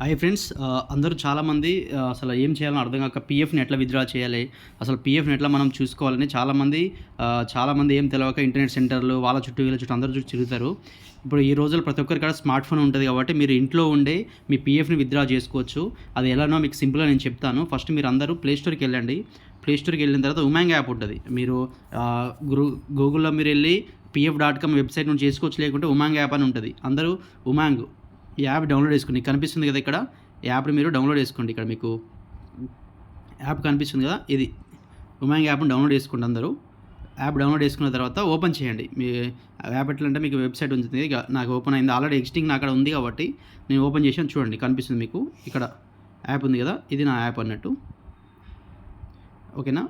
Hi friends అందరూ చాలామంది అసలు ఏం చేయాలని అర్థం కాక పీఎఫ్ని ఎట్లా విత్డ్రా చేయాలి అసలు పీఎఫ్ని ఎట్లా మనం చూసుకోవాలని చాలామంది చాలామంది ఏం తెలియక ఇంటర్నెట్ సెంటర్లు వాళ్ళ చుట్టూ వీళ్ళ చుట్టూ అందరి చుట్టూ తిరుగుతారు. ఇప్పుడు ఈ రోజుల్లో ప్రతి ఒక్కరి కాడ స్మార్ట్ ఫోన్ ఉంటుంది కాబట్టి మీరు ఇంట్లో ఉండే మీ పీఎఫ్ని విత్డ్రా చేసుకోవచ్చు. అది ఎలానో మీకు సింపుల్గా నేను చెప్తాను. ఫస్ట్ మీరు అందరూ ప్లే స్టోర్కి వెళ్ళండి. ప్లేస్టోర్కి వెళ్ళిన తర్వాత ఉమాంగ్ యాప్ ఉంటుంది. మీరు గూగుల్లో మీరు వెళ్ళి పిఎఫ్ డాట్ కామ్ వెబ్సైట్ నుంచి చేసుకోవచ్చు లేకుంటే ఉమాంగ్ యాప్ అని ఉంటుంది. అందరూ ఉమాంగ్. యాప్ డౌన్లోడ్ చేసుకోండి. కనిపిస్తుంది కదా ఇక్కడ? ఈ యాప్ని మీరు డౌన్లోడ్ చేసుకోండి ఇక్కడ మీకు. యాప్ కనిపిస్తుంది కదా? ఇది. ఉమాంగ్ యాప్ని డౌన్లోడ్ చేసుకోండి అందరూ. యాప్ డౌన్లోడ్ చేసుకున్న తర్వాత ఓపెన్ చేయండి. మీ యాప్ ఎట్లా అంటే మీకు వెబ్సైట్ ఉంటుంది. ఇక నాకు ఓపెన్ అయింది. ఆల్రెడీ ఎగ్జిటింగ్ నా అక్కడ ఉంది కాబట్టి నేను ఓపెన్ చేసాను చూడండి. కనిపిస్తుంది మీకు. ఇక్కడ యాప్ ఉంది కదా? ఇది నా యాప్ అన్నట్టు. ఓకేనా?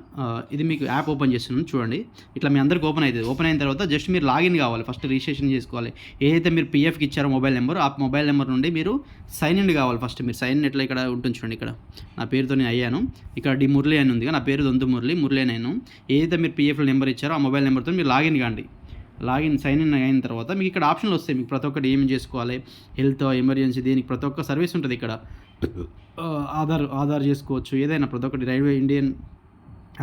ఇది మీకు యాప్ ఓపెన్ చేస్తున్నాను చూడండి. ఇట్లా మీ అందరికి ఓపెన్ అవుతుంది ఓపెన్ అయిన తర్వాత జస్ట్ మీరు లాగిన్ కావాలి ఫస్ట్ రిజిస్ట్రేషన్ చేసుకోవాలి. ఏదైతే మీరు పీఎఫ్కి ఇచ్చారో మొబైల్ నెంబర్ ఆ మొబైల్ నెంబర్ నుండి మీరు సైన్ ఇన్ కావాలి ఫస్ట్. మీరు సైన్ ఇన్ ఎట్లా ఇక్కడ ఉంటుంది చూడండి ఇక్కడ. నా పేరుతో నేను అయ్యాను. ఇక్కడ డి మురళి అని ఉంది నా పేరు దొంతు మురళి మురళి అని నేను. ఏదైతే మీరు పీఎఫ్ నెంబర్ ఇచ్చారో ఆ మొబైల్ నెంబర్తో మీరు లాగిన్ కాండి. లాగిన్ సైన్ ఇన్ అయిన తర్వాత మీకు ఇక్కడ ఆప్షన్లు వస్తాయి. మీకు ప్రతి ఒక్కటి ఏం చేసుకోవాలి? హెల్త్ ఎమర్జెన్సీ దీనికి ప్రతి ఒక్క సర్వీస్ ఉంటుంది ఇక్కడ. ఆధార్ ఆధార్ చేసుకోవచ్చు. ఏదైనా ప్రతి ఒక్కటి రైల్వే ఇండియన్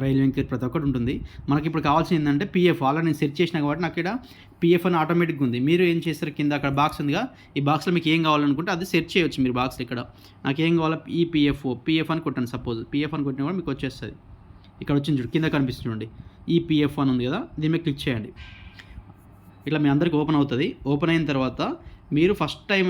రైల్వే ఇంక్వైరీ ప్రతి ఒక్కటి ఉంటుంది. మనకి ఇప్పుడు కావాల్సింది ఏంటంటే పీఎఫ్ ఆల్రెడీ నేను సెర్చ్ చేసిన కాబట్టి నాకు ఇక్కడ పీఎఫ్ అని ఆటోమేటిక్గా ఉంది. మీరు ఏం చేస్తారు? కింద అక్కడ బాక్స్ ఉందిగా. ఈ బాక్స్లో మీకు ఏం కావాలనుకుంటే అది సెర్చ్ చేయొచ్చు మీరు బాక్స్లో ఇక్కడ. నాకు ఏం కావాలో ఈ పీఎఫ్ పీఎఫ్ అని కొట్టండి సపోజ్ పీఎఫ్ అని కొట్టిన కూడా మీకు వచ్చేస్తుంది. ఇక్కడ వచ్చింది చూడు కింద కనిపిస్తుంది చూడండి. ఈ పీఎఫ్ అని ఉంది కదా దీని మీద క్లిక్ చేయండి. ఇట్లా మీ అందరికి ఓపెన్ అవుతుంది. ఓపెన్ అయిన తర్వాత మీరు ఫస్ట్ టైం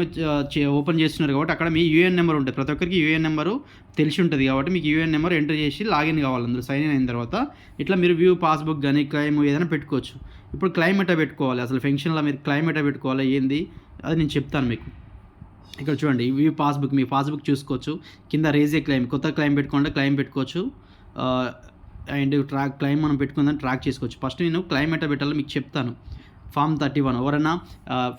ఓపెన్ చేస్తున్నారు కాబట్టి అక్కడ మీ యూఎన్ నెంబర్ ఉంటుంది. ప్రతి ఒక్కరికి యూఎన్ నెంబరు తెలిసి ఉంటుంది కాబట్టి మీకు యూఎన్ నెంబర్ ఎంటర్ చేసి లాగిన్ కావాలి అందులో సైన్ ఇన్ అయిన తర్వాత. ఇట్లా మీరు వ్యూ పాస్బుక్ కానీ క్లైమ్ ఏదైనా పెట్టుకోవచ్చు. ఇప్పుడు క్లైమ్ ఎట్టా పెట్టుకోవాలి అసలు ఫెన్షన్లో మీరు క్లైమ్ ఎట్టా పెట్టుకోవాలి ఏంది? అది నేను చెప్తాను మీకు. ఇక్కడ చూడండి వ్యూ పాస్బుక్ మీ పాస్బుక్ చూసుకోవచ్చు. కింద రేజ్ ఏ క్లైమ్ కొత్త క్లైమ్ పెట్టుకుంటే క్లైమ్ పెట్టుకోవచ్చు. అండ్ ట్రాక్ క్లైమ్ మనం పెట్టుకుందని ట్రాక్ చేసుకోవచ్చు. ఫస్ట్ నేను క్లైమ్ ఎట్లా పెట్టాలో మీకు చెప్తాను. Form thirty one. ఎవరైనా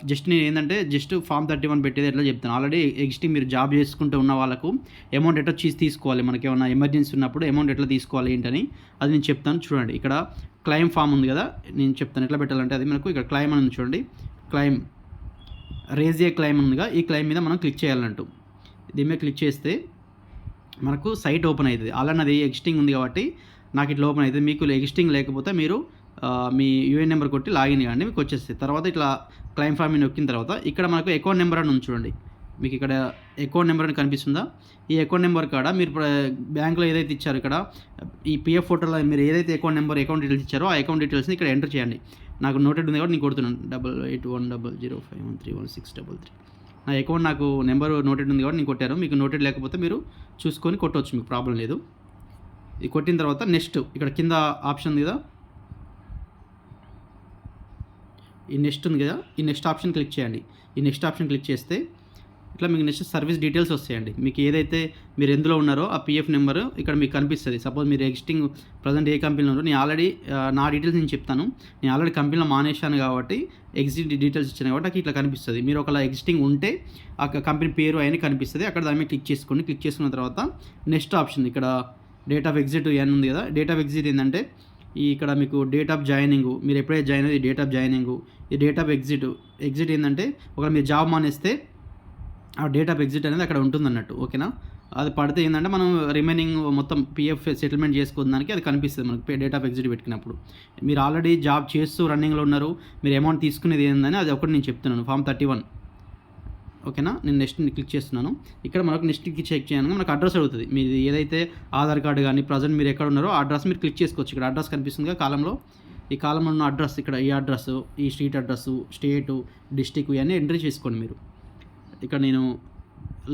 జస్ట్ నేను ఏంటంటే జస్ట్ ఫామ్ థర్టీ వన్ పెట్టేది ఎట్లా చెప్తాను ఆల్రెడీ ఎగ్జిస్టింగ్ మీరు జాబ్ చేసుకుంటూ ఉన్న వాళ్ళకు అమౌంట్ ఎట్లా చీజ్ తీసుకోవాలి? మనకి ఏమైనా ఎమర్జెన్సీ ఉన్నప్పుడు అమౌంట్ ఎట్లా తీసుకోవాలి ఏంటని అది నేను చెప్తాను. చూడండి ఇక్కడ క్లైమ్ ఫామ్ ఉంది కదా నేను చెప్తాను ఎట్లా పెట్టాలంటే అది మనకు ఇక్కడ క్లైమ్ అని ఉంది చూడండి. క్లైమ్ రేజ్ ఏ క్లైమ్ ఉందిగా ఈ క్లైమ్ మీద మనం క్లిక్ చేయాలంటూ. దీని మీద క్లిక్ చేస్తే మనకు సైట్ ఓపెన్ అవుతుంది. అలానే అది ఎగ్జిస్టింగ్ ఉంది కాబట్టి నాకు ఇట్లా ఓపెన్ అవుతుంది. మీకు ఎగ్జిస్టింగ్ లేకపోతే మీరు మీ యూఏఎన్ నెంబర్ కొట్టి లాగిన్ కానీ మీకు వచ్చేస్తుంది తర్వాత ఇట్లా క్లైమ్ ఫామ్ మీద నొక్కిన తర్వాత ఇక్కడ మనకు అకౌంట్ నెంబర్ అని ఉంది చూడండి. మీకు ఇక్కడ అకౌంట్ నెంబర్ అని కనిపిస్తుందా? ఈ అకౌంట్ నెంబర్ కాడ మీరు బ్యాంక్లో ఏదైతే ఇచ్చారో ఇక్కడ ఈ పిఎఫ్ ఫోటోలో మీరు ఏదైతే అకౌంట్ నెంబర్ అకౌంట్ డీటెయిల్స్ ఇచ్చారో ఆ అకౌంట్ డీటెయిల్స్ని ఇక్కడ ఎంటర్ చేయండి. నాకు నోటెడ్ ఉంది కాబట్టి నేను కొడుతున్నాను. Double eight one double zero five one three one six double three నా అకౌంట్ నాకు నెంబర్ నోటెడ్ ఉంది కాబట్టి నేను కొట్టాను. మీకు నోటెడ్ లేకపోతే మీరు చూసుకొని కొట్టవచ్చు మీకు ప్రాబ్లం లేదు. ఇది కొట్టిన తర్వాత నెక్స్ట్ ఇక్కడ కింద ఆప్షన్ మీద కదా ఈ నెక్స్ట్ ఉంది కదా ఈ నెక్స్ట్ ఆప్షన్ క్లిక్ చేయండి. ఈ నెక్స్ట్ ఆప్షన్ క్లిక్ చేస్తే ఇట్లా మీకు నెక్స్ట్ సర్వీస్ డీటెయిల్స్ వస్తాయండి. మీకు ఏదైతే మీరు ఎందులో ఉన్నారో ఆ పిఎఫ్ నెంబర్ ఇక్కడ మీకు కనిపిస్తుంది. సపోజ్ మీరు ఎగ్జిస్టింగ్ ప్రజెంట్ ఏ కంపెనీలో ఉన్నారో నేను ఆల్రెడీ నా డీటెయిల్స్ నేను చెప్తాను. నేను ఆల్రెడీ కంపెనీలో మానేశాను కాబట్టి ఎగ్జిట్ డీటెయిల్స్ ఇచ్చాను కాబట్టి నాకు ఇట్లా కనిపిస్తుంది. మీరు ఒకవేళ ఎగ్జిస్టింగ్ ఉంటే ఆ కంపెనీ పేరు అయినా కనిపిస్తుంది. అక్కడ దాని మీద క్లిక్ చేసుకోండి. క్లిక్ చేసుకున్న తర్వాత నెక్స్ట్ ఆప్షన్ ఇక్కడ డేట్ ఆఫ్ ఎగ్జిట్ ఎన్ ఉంది కదా డేట్ ఆఫ్ ఎగ్జిట్ ఏంటంటే ఈ ఇక్కడ మీకు డేట్ ఆఫ్ జాయినింగ్ మీరు ఎప్పుడైతే జాయిన్ అయ్యి డేట్ ఆఫ్ జాయినింగ్ ఈ డేట్ ఆఫ్ ఎగ్జిట్ ఎగ్జిట్ ఏంటంటే ఒకవేళ మీరు జాబ్ మానేస్తే ఆ డేట్ ఆఫ్ ఎగ్జిట్ అనేది అక్కడ ఉంటుంది అన్నట్టు ఓకేనా అది పడితే ఏంటంటే మనం రిమైనింగ్ మొత్తం పిఎఫ్ సెటిల్మెంట్ చేసుకున్నానికి అది కనిపిస్తుంది మనకి డేట్ ఆఫ్ ఎగ్జిట్ పెట్టినప్పుడు. మీరు ఆల్రెడీ జాబ్ చేస్తూ రన్నింగ్లో ఉన్నారు మీరు అమౌంట్ తీసుకునేది ఏందని అది ఒకటి నేను చెప్తున్నాను ఫామ్ థర్టీ వన్ ఓకేనా? నేను నెక్స్ట్ క్లిక్ చేస్తున్నాను. ఇక్కడ మనకు నెక్స్ట్ క్లిక్ చెక్ చేయడానికి మనకు అడ్రస్ అడుగుతుంది. మీది ఏదైతే ఆధార్ కార్డు కానీ ప్రజెంట్ మీరు ఎక్కడ ఉన్నారో ఆ అడ్రస్ మీరు క్లిక్ చేసుకోవచ్చు. ఇక్కడ అడ్రస్ కనిపిస్తుంది కాలంలో. ఈ కాలంలో ఉన్న అడ్రస్ ఇక్కడ ఈ అడ్రస్ ఈ స్ట్రీట్ అడ్రస్ స్టేటు డిస్టిక్ ఇవన్నీ ఎంట్రీ చేసుకోండి మీరు. ఇక్కడ నేను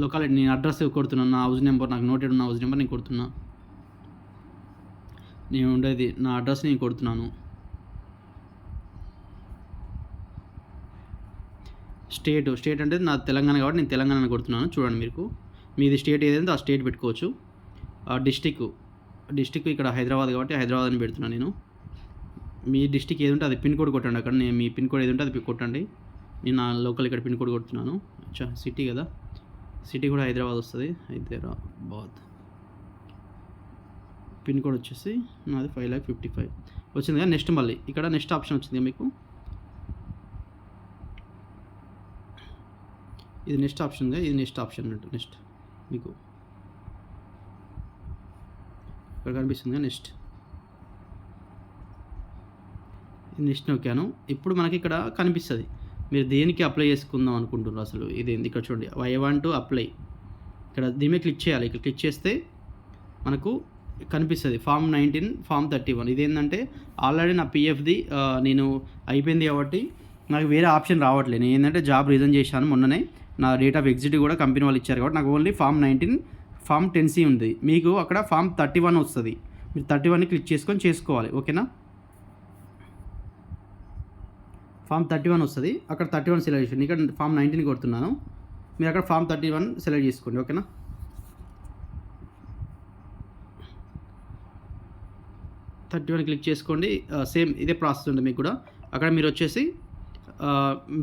లొకాలిటీ నేను అడ్రస్ కొడుతున్నాను. నా హౌస్ నెంబర్ నాకు నోటెడ్ ఉన్న హౌస్ నెంబర్ నేను కొడుతున్నా. నేను ఉండేది నా అడ్రస్ నేను కొడుతున్నాను. స్టేట్. స్టేట్ అంటే నా తెలంగాణ కాబట్టి నేను తెలంగాణ కొడుతున్నాను. చూడండి మీకు. మీది స్టేట్ ఏదైతే ఆ స్టేట్ పెట్టుకోవచ్చు. డిస్టిక్ డిస్టిక్ ఇక్కడ హైదరాబాద్ కాబట్టి హైదరాబాద్ అని పెడుతున్నాను నేను. మీ డిస్టిక్ ఏది ఉంటే అది పిన్ కోడ్ కొట్టండి అక్కడ. నేను మీ పిన్ కోడ్ ఏది ఉంటే అది కొట్టండి. నేను నా లోకల్ ఇక్కడ పిన్ కోడ్ కొడుతున్నాను. అచ్చా సిటీ కదా. సిటీ కూడా హైదరాబాద్ వస్తుంది. హైదరాబాద్. పిన్ కోడ్ వచ్చేసి నాది ఫైవ్ ల్యాక్ ఫిఫ్టీ ఫైవ్. వచ్చింది కదా నెక్స్ట్ మళ్ళీ. ఇక్కడ నెక్స్ట్ ఆప్షన్ వచ్చింది మీకు. ఇది నెక్స్ట్ ఆప్షన్ ఇది నెక్స్ట్ ఆప్షన్ అన్నట్టు నెక్స్ట్. మీకు ఇక్కడ కనిపిస్తుంది నెక్స్ట్. నెక్స్ట్ నొక్కాను. ఇప్పుడు మనకి ఇక్కడ కనిపిస్తుంది. మీరు దేనికి అప్లై చేసుకుందాం అనుకుంటున్నారు అసలు? ఇదేంది? ఇక్కడ చూడండి. I want to apply. ఇక్కడ దీని మీద క్లిక్ చేయాలి. ఇక్కడ క్లిక్ చేస్తే మనకు కనిపిస్తుంది. Form nineteen form thirty one. ఇదేంటంటే ఆల్రెడీ నా పిఎఫ్ది నేను అయిపోయింది కాబట్టి నాకు వేరే ఆప్షన్ రావట్లేదు. నేను ఏంటంటే జాబ్ రిజైన్ చేశాను మొన్ననే. నా డేట్ ఆఫ్ ఎగ్జిట్ కూడా కంపెనీ వాళ్ళు ఇచ్చారు కాబట్టి నాకు only form nineteen form ten C ఉంది. మీకు అక్కడ ఫామ్ థర్టీ వన్ వస్తుంది. మీరు థర్టీ వన్ క్లిక్ చేసుకొని చేసుకోవాలి. ఓకేనా ఫామ్ థర్టీ వన్ వస్తుంది. అక్కడ థర్టీ వన్ సెలెక్ట్ చేయండి ఇక్కడ ఫామ్ నైన్టీన్ కొడుతున్నాను. మీరు అక్కడ ఫామ్ థర్టీ వన్ సెలెక్ట్ చేసుకోండి. ఓకేనా థర్టీ వన్ క్లిక్ చేసుకోండి. సేమ్ ఇదే ప్రాసెస్ ఉంటుంది మీకు కూడా. అక్కడ మీరు వచ్చేసి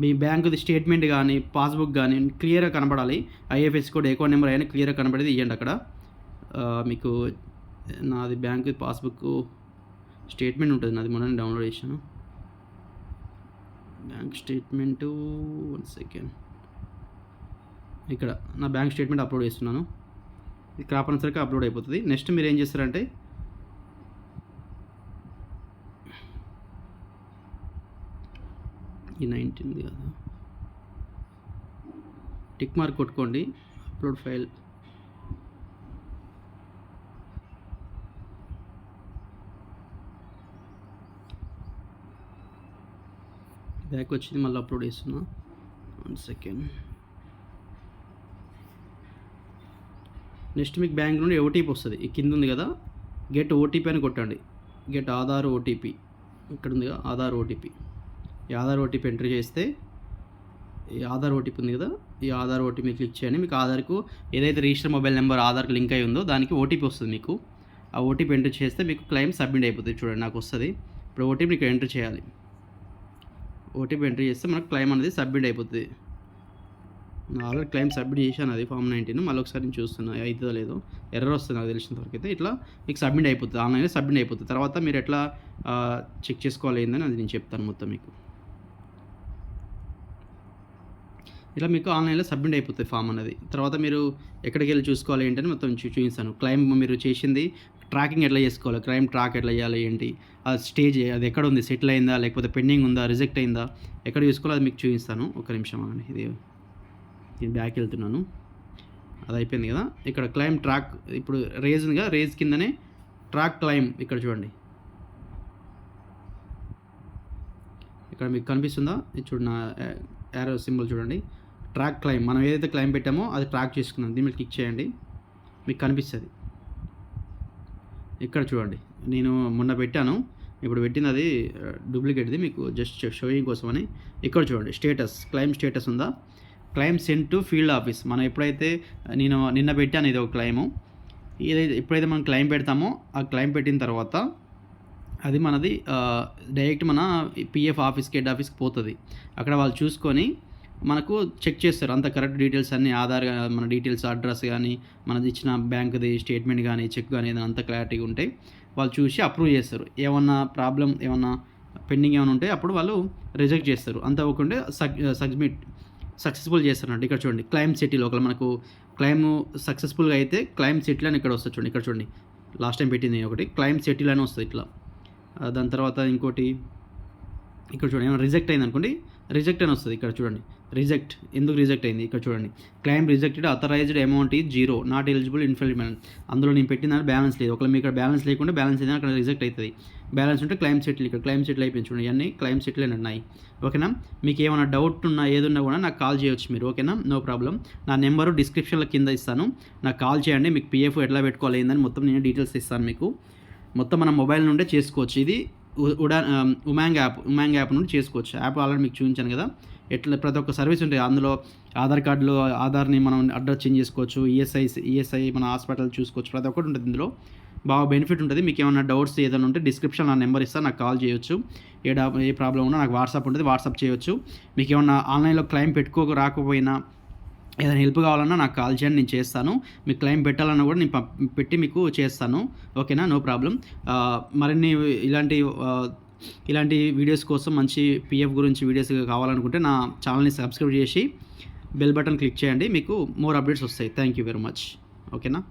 మీ బ్యాంకుది స్టేట్మెంట్ కానీ పాస్బుక్ కానీ క్లియర్గా కనబడాలి. ఐఎఫ్ఎస్ కోడ్ అకౌంట్ నెంబర్ అయినా క్లియర్గా కనబడేది ఇవ్వండి అక్కడ. మీకు నాది బ్యాంకు పాస్బుక్ స్టేట్మెంట్ ఉంటుంది. నాది మొన్న డౌన్లోడ్ చేశాను. Bank statement one second. ఇక్కడ నా బ్యాంక్ స్టేట్మెంట్ అప్లోడ్ చేస్తున్నాను. ఇది కాపనసరిగా అప్లోడ్ అయిపోతుంది. నెక్స్ట్ మీరు ఏం చేస్తారంటే ఈ నైన్టీన్ది కదా. టిక్ మార్క్ కొట్టుకోండి అప్లోడ్ ఫైల్. బ్యాక్ వచ్చింది మళ్ళీ అప్లోడ్ చేస్తున్నా. One second. నెక్స్ట్ మీకు బ్యాంక్ నుండి ఓటీపీ వస్తుంది. ఈ కింద ఉంది కదా. గెట్ ఓటీపీ అని కొట్టండి. Get Aadhaar OTP. ఇక్కడ ఉంది కదా ఆధార్ ఓటీపీ. ఈ ఆధార్ ఓటీపీ ఎంటర్ చేస్తే ఈ ఆధార్ ఓటీపీ ఉంది కదా ఈ ఆధార్ ఓటీపీ క్లిక్ చేయండి. మీకు ఆధార్కు ఏదైతే రిజిస్టర్ మొబైల్ నెంబర్ ఆధార్కి లింక్ అయి ఉందో దానికి ఓటీపీ వస్తుంది మీకు. ఆ ఓటీపీ ఎంటర్ చేస్తే మీకు క్లెయిమ్ సబ్మిట్ అయిపోతుంది చూడండి నాకు వస్తుంది. ఇప్పుడు ఓటీపీ ఇక్కడ ఎంటర్ చేయాలి. ఓటీపీ ఎంటర్ చేస్తే మనకు క్లెయిమ్ అనేది సబ్మిట్ అయిపోతుంది. ఆల్రెడీ క్లెయిమ్ సబ్మిట్ చేశాను అది ఫామ్ నైన్టీన్. మళ్ళీ ఒకసారి నేను చూస్తున్నా అవుతుందో లేదో. ఎర్రర్ వస్తుంది నాకు తెలిసిన వరకు అయితే. ఇట్లా మీకు సబ్మిట్ అయిపోతుంది ఆన్లైన్లో సబ్మిట్ అయిపోతుంది. తర్వాత మీరు ఎట్లా చెక్ చేసుకోవాలి ఏందని అది నేను చెప్తాను మొత్తం మీకు. ఇట్లా మీకు ఆన్లైన్లో సబ్మిట్ అయిపోతుంది ఫామ్ అనేది తర్వాత మీరు ఎక్కడికి వెళ్ళి చూసుకోవాలి ఏంటని మొత్తం చూపిస్తాను. క్లైమ్ మీరు చేసింది ట్రాకింగ్ ఎట్లా చేసుకోవాలి? క్లైమ్ ట్రాక్ ఎట్లా చేయాలి ఏంటి? ఆ స్టేజ్ అది ఎక్కడ ఉంది? సెటిల్ అయిందా? లేకపోతే పెండింగ్ ఉందా? రిజెక్ట్ అయిందా? ఎక్కడ చూసుకోవాలో అది మీకు చూపిస్తాను. ఒక నిమిషం ఆగండి. ఇది నేను బ్యాక్ వెళ్తున్నాను. అది అయిపోయింది కదా? ఇక్కడ క్లైమ్ ట్రాక్ ఇప్పుడు రేజ్ ఉందిగా? రేజ్ కిందనే ట్రాక్ క్లైమ్ ఇక్కడ చూడండి. ఇక్కడ మీకు కనిపిస్తుందా? ఇది చూడండి నా యారో సింబల్ చూడండి. ట్రాక్ క్లైమ్ మనం ఏదైతే క్లైమ్ పెట్టామో అది ట్రాక్ చేసుకున్నాం దీని మీద క్లిక్ చేయండి. మీకు కనిపిస్తుంది. ఇక్కడ చూడండి. నేను మొన్న పెట్టాను. ఇప్పుడు పెట్టింది అది డూప్లికేట్ది మీకు జస్ట్ షోయింగ్ కోసం అని ఇక్కడ చూడండి. స్టేటస్ క్లైమ్ స్టేటస్ ఉందా? Claim sent to field office. మనం ఎప్పుడైతే నేను నిన్న పెట్టాను ఇది ఒక క్లైము. ఏదైతే ఎప్పుడైతే మనం క్లైమ్ పెడతామో ఆ క్లైమ్ పెట్టిన తర్వాత అది మనది డైరెక్ట్ మన పిఎఫ్ ఆఫీస్కి హెడ్ ఆఫీస్కి పోతుంది. అక్కడ వాళ్ళు చూసుకొని మనకు చెక్ చేస్తారు. అంత కరెక్ట్ డీటెయిల్స్ అన్ని ఆధార్ మన డీటెయిల్స్ అడ్రస్ కానీ మనది ఇచ్చిన బ్యాంక్ది స్టేట్మెంట్ కానీ చెక్ కానీ ఏదైనా అంత క్లారిటీగా ఉంటే వాళ్ళు చూసి అప్రూవ్ చేస్తారు. ఏమన్నా ప్రాబ్లం ఏమన్నా పెండింగ్ ఏమైనా ఉంటే అప్పుడు వాళ్ళు రిజెక్ట్ చేస్తారు. అంత అవ్వకుండా సబ్ సబ్మిట్ సక్సెస్ఫుల్ చేస్తారండి ఇక్కడ చూడండి. క్లైమ్ సెటిల్ ఒకవేళ మనకు క్లైమ్ సక్సెస్ఫుల్గా అయితే క్లైమ్ సెటిల్ అని ఇక్కడ వస్తుంది చూడండి. ఇక్కడ చూడండి. లాస్ట్ టైం పెట్టింది ఒకటి. క్లైమ్ సెటిల్ అని వస్తుంది ఇట్లా. దాని తర్వాత ఇంకోటి ఇక్కడ చూడండి. ఏమైనా రిజెక్ట్ అయింది అనుకోండి రిజెక్ట్ అని వస్తుంది ఇక్కడ చూడండి. రిజెక్ట్. ఎందుకు రిజెక్ట్ అయింది? ఇక్కడ చూడండి. Claim rejected. Authorized amount is zero not eligible ఇన్ఫిల్మెంట్ అందులో నేను పెట్టిన దాని బ్యాలెన్స్ లేదు. ఒకవేళ మీ ఇక్కడ బ్యాలెన్స్ లేకుండా బ్యాలెన్స్ అయితే అక్కడ రిజెక్ట్ అవుతుంది. బ్యాలెన్స్ ఉంటే క్లైమ్ సెటిల్ ఇక్కడ. క్లైమ్ సెటిల్ అయిపోయింది చూడండి. ఇవన్నీ క్లైమ్ సెటిల్ అని ఉన్నాయి. ఓకేనా? మీకు ఏమైనా డౌట్ ఉన్నా ఏదున్నా కూడా నాకు కాల్ చేయొచ్చు మీరు. ఓకేనా? నో ప్రాబ్లం నా నెంబరు డిస్క్రిప్షన్లో కింద ఇస్తాను. నాకు కాల్ చేయండి. మీకు పిఎఫ్ ఎట్లా పెట్టుకోవాలి ఏందని మొత్తం నేను డీటెయిల్స్ ఇస్తాను మీకు. మొత్తం మన మొబైల్ నుండే చేసుకోవచ్చు. ఇది ఉడా ఉమాంగ్ యాప్ ఉమాంగ్ యాప్ నుండి చేసుకోవచ్చు. యాప్ ఆల్రెడీ మీకు చూపించాను కదా. ఎట్లా ప్రతి ఒక్క సర్వీస్ ఉంటుంది. అందులో ఆధార్ కార్డులో ఆధార్ని మనం అడ్రస్ చేంజ్ చేసుకోవచ్చు. ఈఎస్ఐ ఈఎస్ఐ మన హాస్పిటల్ చూసుకోవచ్చు. ప్రతి ఒక్కటి ఉంటుంది ఇందులో. బాగా బెనిఫిట్ ఉంటుంది. మీకు ఏమైనా డౌట్స్ ఏదైనా ఉంటే డిస్క్రిప్షన్ నా నెంబర్ ఇస్తాను నాకు కాల్ చేయొచ్చు. ఏ డా ఏ ప్రాబ్లం ఉన్నా నాకు వాట్సాప్ ఉంటుంది. వాట్సాప్ చేయొచ్చు. మీకు ఏమైనా ఆన్లైన్లో క్లైమ్ పెట్టుకోక రాకపోయినా ఏదైనా హెల్ప్ కావాలన్నా నాకు కాల్ చేయండి నేను చేస్తాను. మీకు క్లైమ్ పెట్టాలన్నా కూడా నేను పెట్టి మీకు చేస్తాను. ఓకేనా? No problem. మరిన్ని ఇలాంటి ఇలాంటి వీడియోస్ కోసం మంచి పిఎఫ్ గురించి వీడియోస్ కావాలనుకుంటే నా ఛానల్ని సబ్స్క్రైబ్ చేసి బెల్ బటన్ క్లిక్ చేయండి. మీకు మోర్ అప్డేట్స్ వస్తాయి. Thank you very much. ఓకేనా?